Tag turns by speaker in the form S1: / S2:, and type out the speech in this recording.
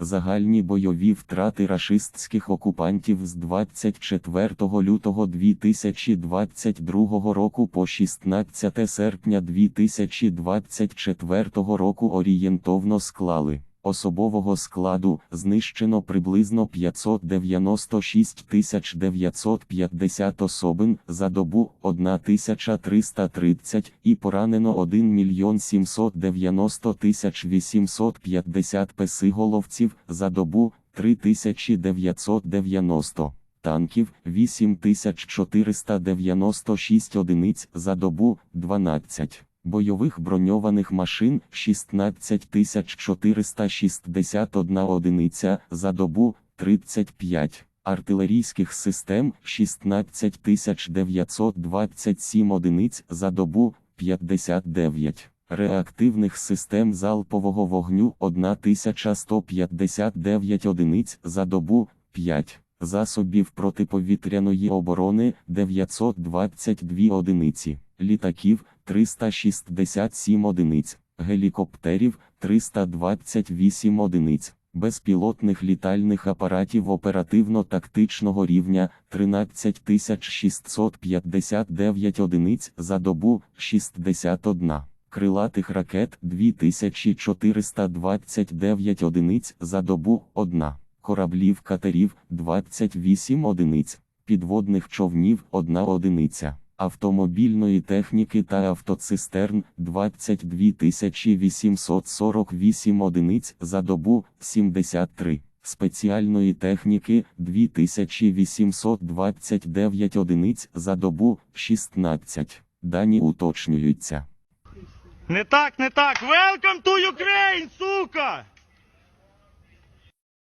S1: Загальні бойові втрати рашистських окупантів з 24 лютого 2022 року по 16 серпня 2024 року орієнтовно склали. Особового складу знищено приблизно 596 950 особин за добу 1330 і поранено 1 мільйон 790 850 песиголовців за добу 3990. Танків 8496 одиниць за добу 12. Бойових броньованих машин 16461 одиниця за добу 35. Артилерійських систем 16927 одиниць за добу 59. Реактивних систем залпового вогню 1159 одиниць за добу 5. Засобів протиповітряної оборони 922 одиниці, літаків 367 одиниць, гелікоптерів 328 одиниць, безпілотних літальних апаратів оперативно-тактичного рівня 13659 одиниць за добу 61. Крилатих ракет 2429 одиниць за добу 1 кораблів катерів 28 одиниць, підводних човнів 1 одиниця, автомобільної техніки та автоцистерн 22 848 одиниць за добу 73, спеціальної техніки 2829 одиниць за добу 16. Дані уточнюються.
S2: Не так, не так. Welcome to Ukraine, сука!